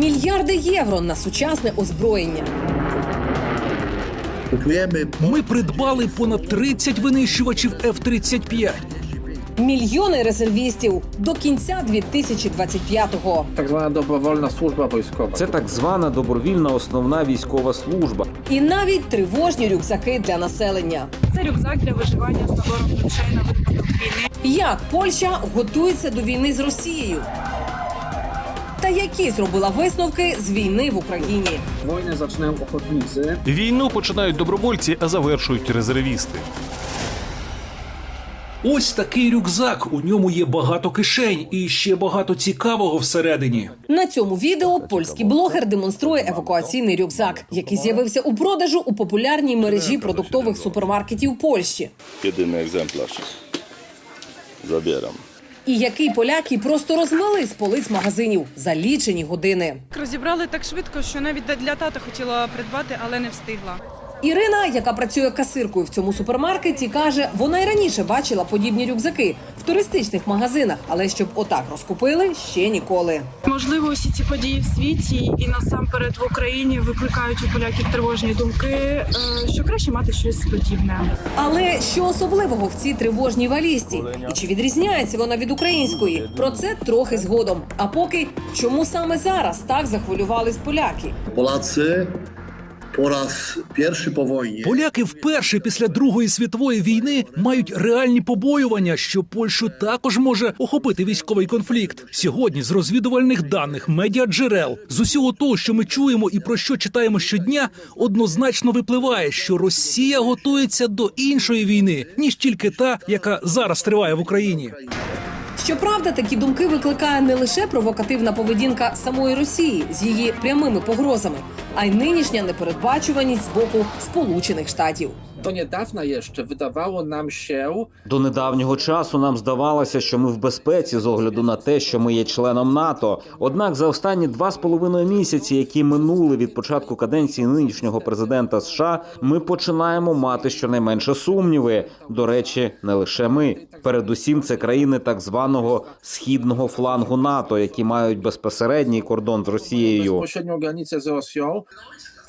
Мільярди євро на сучасне озброєння. Ми придбали понад 30 винищувачів F-35. Мільйони резервістів до кінця 2025-го. tak zwana dobrowolna służba wojskowa. Це так звана добровільна основна військова служба. І навіть тривожні рюкзаки для населення. Це рюкзак для виживання з набором грошей на випадок війни. Як Польща готується до війни з Росією? Які зробила висновки з війни в Україні? Wojnę zaczynają ochotnicy. Війну починають добровольці, а завершують резервісти. Ось такий рюкзак. У ньому є багато кишень і ще багато цікавого всередині. На цьому відео польський блогер демонструє евакуаційний рюкзак, який з'явився у продажу у популярній мережі продуктових супермаркетів Польщі, Jedyny egzemplarz. Zabieram. І який поляки просто розмили з полиць магазинів за лічені години. Розібрали так швидко, що навіть для тата хотіла придбати, але не встигла. Ірина, яка працює касиркою в цьому супермаркеті, каже, вона й раніше бачила подібні рюкзаки в туристичних магазинах, але щоб отак розкупили ще ніколи. Можливо, усі ці події в світі і насамперед в Україні викликають у поляків тривожні думки, е, що краще мати щось подібне. Але що особливого в цій тривожній валізці? І чи відрізняється вона від української? Про це трохи згодом. А поки чому саме зараз так захвилювались поляки? Polacy Поляки вперше після Другої світової війни мають реальні побоювання, що Польщу також може охопити військовий конфлікт. Сьогодні з розвідувальних даних, медіаджерел, з усього того, що ми чуємо і про що читаємо щодня, однозначно випливає, що Росія готується до іншої війни, ніж тільки та, яка зараз триває в Україні. Щоправда, такі думки викликає не лише провокативна поведінка самої Росії з її прямими погрозами, а й нинішня непередбачуваність з боку Сполучених Штатів. Do niedawna jeszcze wydawało nam się, До недавнього часу нам здавалося, що ми в безпеці з огляду на те, що ми є членом НАТО. Однак за останні два з половиною місяці, які минули від початку каденції нинішнього президента США, ми починаємо мати щонайменше сумніви. До речі, не лише ми. Передусім, це країни так званого східного флангу НАТО, які мають безпосередній кордон з Росією. bezpośrednią granicę z Rosją.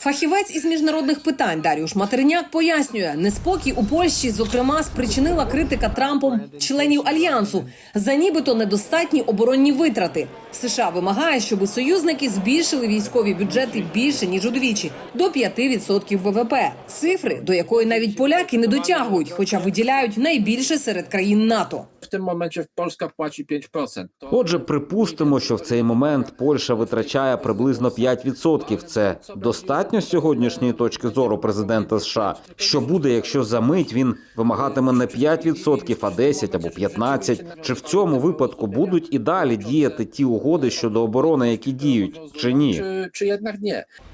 Фахівець із міжнародних питань Даріуш Матерняк пояснює, неспокій у Польщі, зокрема, спричинила критика Трампом членів альянсу за нібито недостатні оборонні витрати. США вимагає, щоб союзники збільшили військові бюджети більше ніж удвічі до 5% ВВП. Цифри, до якої навіть поляки не дотягують, хоча виділяють найбільше серед країн НАТО. W tym momencie Polska płaci 5%. Отже, припустимо, що в цей момент Польща витрачає приблизно 5%. Це достатньо з сьогоднішньої точки зору президента США. Що буде, якщо за мить він вимагатиме не 5%, а 10 або 15%? Чи в цьому випадку будуть і далі діяти ті угоди щодо оборони, які діють, чи ні? czy jednak?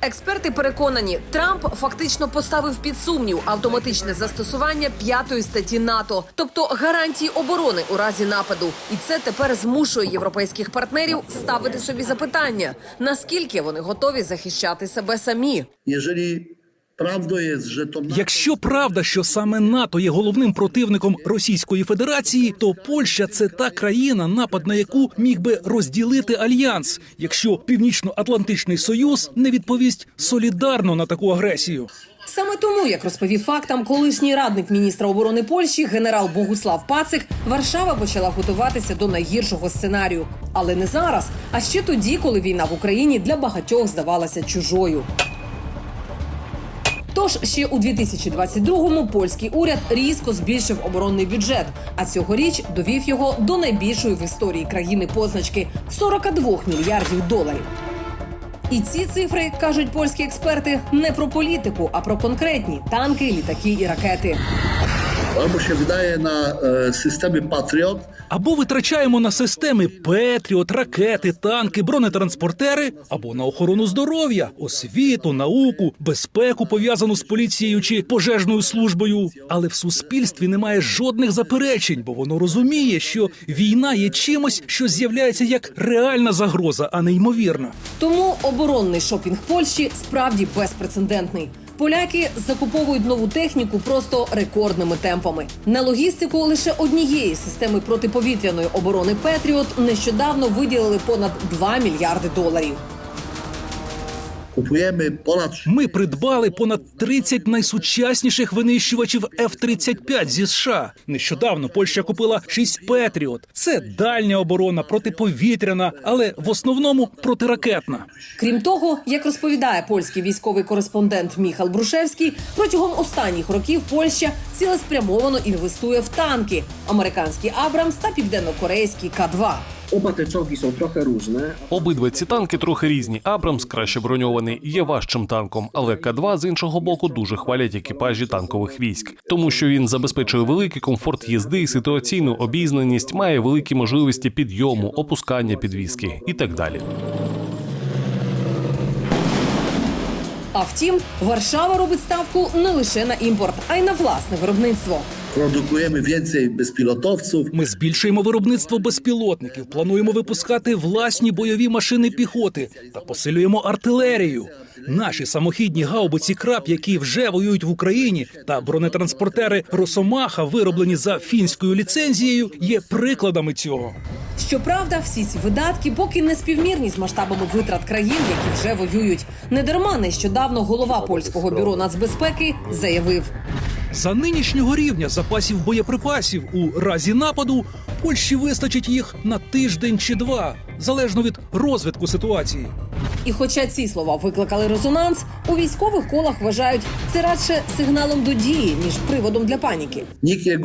Експерти переконані, Трамп фактично поставив під сумнів автоматичне застосування п'ятої статті НАТО, тобто гарантії оборони у разі нападу. І це тепер змушує європейських партнерів ставити собі запитання, наскільки вони готові захищати себе самі. Якщо правда, що саме НАТО є головним противником Російської Федерації, то Польща це та країна, напад на яку міг би розділити альянс, якщо Північно-Атлантичний Союз не відповість солідарно на таку агресію. Саме тому, як розповів фактам колишній радник міністра оборони Польщі генерал Богуслав Пацик, Варшава почала готуватися до найгіршого сценарію, але не зараз, а ще тоді, коли війна в Україні для багатьох здавалася чужою. Тож ще у 2022-му польський уряд різко збільшив оборонний бюджет, а цьогоріч довів його до найбільшої в історії країни позначки 42 мільярдів доларів. І ці цифри кажуть польські експерти не про політику, а про конкретні танки, літаки і ракети. Albo się wydaje na e, systemy Patriot Або витрачаємо на системи Петріот, ракети, танки, бронетранспортери, або на охорону здоров'я, освіту, науку, безпеку пов'язану з поліцією чи пожежною службою. Але в суспільстві немає жодних заперечень, бо воно розуміє, що війна є чимось, що з'являється як реальна загроза, а не ймовірна. Тому оборонний шопінг Польщі справді безпрецедентний. Поляки закуповують нову техніку просто рекордними темпами. На логістику лише однієї системи протиповітряної оборони Петріот нещодавно виділили понад 2 мільярди доларів. Kupujemy ponad Ми придбали понад 30 найсучасніших винищувачів F-35 зі США. Нещодавно Польща купила 6 Петріот. Це дальня оборона, протиповітряна, але в основному протиракетна. Крім того, як розповідає польський військовий кореспондент Міхал Брушевський, протягом останніх років Польща цілеспрямовано інвестує в танки, американський Абрамс та південнокорейський К-2. Oba te czołgi są trochę różne, Обидва ці танки трохи різні. Абрамс краще броньований, є важчим танком, але К-2 з іншого боку дуже хвалять екіпажі танкових військ, тому що він забезпечує великий комфорт їзди, ситуаційну обізнаність, має великі можливості підйому, опускання підвіски і так далі. А втім, Варшава робить ставку не лише на імпорт, а й на власне виробництво. Produkujemy więcej bezpilotowców, Ми збільшуємо виробництво безпілотників, плануємо випускати власні бойові машини піхоти та посилюємо артилерію. Наші самохідні гаубиці краб, які вже воюють в Україні, та бронетранспортери Росомаха, вироблені за фінською ліцензією, є прикладами цього. Щоправда, всі ці видатки поки не співмірні з масштабами витрат країн, які вже воюють. Недарма нещодавно голова польського бюро нацбезпеки заявив. За нинішнього рівня запасів боєприпасів у разі нападу Польщі вистачить їх на тиждень чи два, залежно від розвитку ситуації. І хоча ці слова викликали резонанс, у військових колах вважають це радше сигналом до дії, ніж приводом для паніки. nikt nie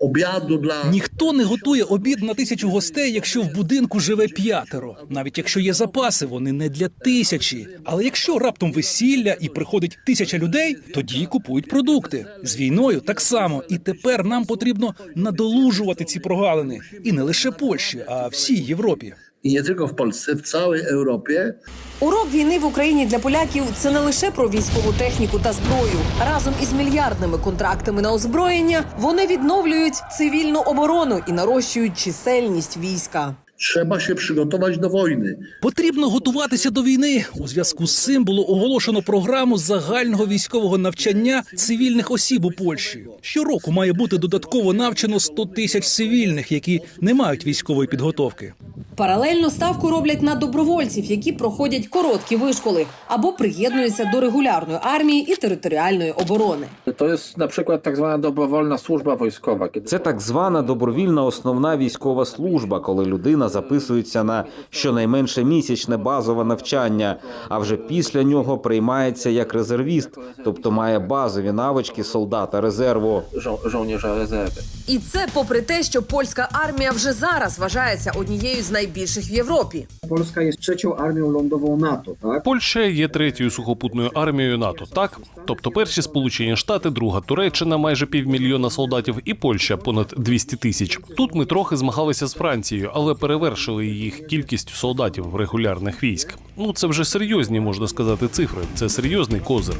gotuje для Ніхто не готує обід на тисячу гостей, якщо в будинку живе п'ятеро. Навіть якщо є запаси, вони не для тисячі. Але якщо раптом весілля і приходить тисяча людей, тоді купують продукти. З війною так само. І тепер нам потрібно надолужувати ці прогалини. І не лише Польщі, а всій Європі. I nie tylko w Polsce, w całej Europie Урок війни в Україні для поляків це не лише про військову техніку та зброю. Разом із мільярдними контрактами на озброєння вони відновлюють цивільну оборону і нарощують чисельність війська. Trzeba się przygotować do wojny. Потрібно готуватися до війни. У зв'язку з цим було оголошено програму загального військового навчання цивільних осіб у Польщі. Щороку має бути додатково навчено 100 тисяч цивільних, які не мають військової підготовки. Паралельно ставку роблять на добровольців, які проходять короткі вишколи або приєднуються до регулярної армії і територіальної оборони. To jest na przykład tak zwana dobrowolna służba wojskowa, kiedy Це так звана добровільна основна військова служба, коли людина записується на щонайменше місячне базове навчання, а вже після нього приймається як резервіст, тобто має базові навички солдата резерву. żo- żołnierza rezerwy. І це попри те, що польська армія вже зараз вважається однією з найбільших в Європі. Polska jest trzecią armią lądową NATO, tak? Польща є третьою сухопутною армією НАТО, так? Тобто перші Сполучені Штати, друга Туреччина, майже півмільйона солдатів, і Польща понад 200 тисяч. Тут ми трохи змагалися з Францією, але перевершили їх кількістю солдатів регулярних військ. Ну це вже серйозні, можна сказати, цифри. Це серйозний козир.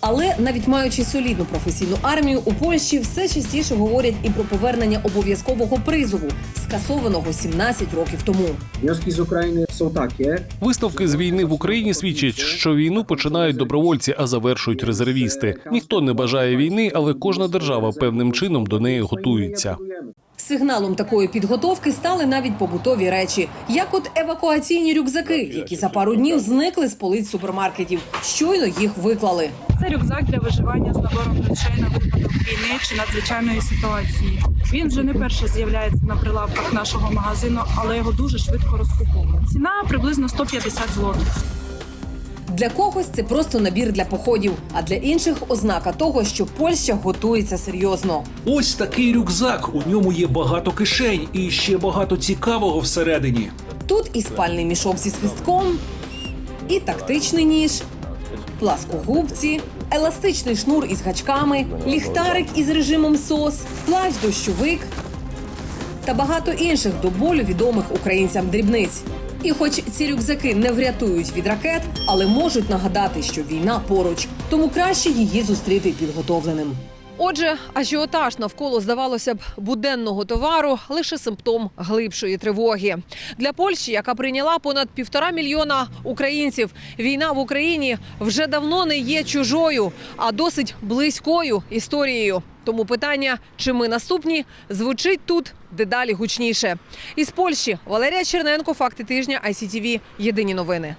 Але навіть маючи солідну професійну армію, у Польщі все частіше говорять і про повернення обов'язкового призову, скасованого 17 років тому. Z Ukrainy są takie, Висновки з війни в Україні свідчать, що війну починають добровольці, а завершують резервісти. Ніхто не бажає війни, але кожна держава певним чином до неї готується. Сигналом такої підготовки стали навіть побутові речі, як от евакуаційні рюкзаки, які за пару днів зникли з полиць супермаркетів. Щойно їх виклали. Це рюкзак для виживання з набором речей на випадок війни чи надзвичайної ситуації. Він вже не перше з'являється на прилавках нашого магазину, але його дуже швидко розкуповують. Ціна приблизно 150 злотих. Для когось це просто набір для походів, а для інших ознака того, що Польща готується серйозно. Ось такий рюкзак. У ньому є багато кишень і ще багато цікавого всередині. Тут і спальний мішок зі свистком, і тактичний ніж, пласкогубці, еластичний шнур із гачками, ліхтарик із режимом СОС, плащ дощовик та багато інших до болю відомих українцям дрібниць. І хоч ці рюкзаки не врятують від ракет, але можуть нагадати, що війна поруч, тому краще її зустріти підготовленим. Отже, ажіотаж навколо здавалося б буденного товару лише симптом глибшої тривоги для Польщі, яка прийняла понад півтора мільйона українців. Війна в Україні вже давно не є чужою, а досить близькою історією. Тому питання, чи ми наступні, звучить тут дедалі гучніше. Із Польщі Валерія Черненко, факти тижня ICTV. Єдині новини.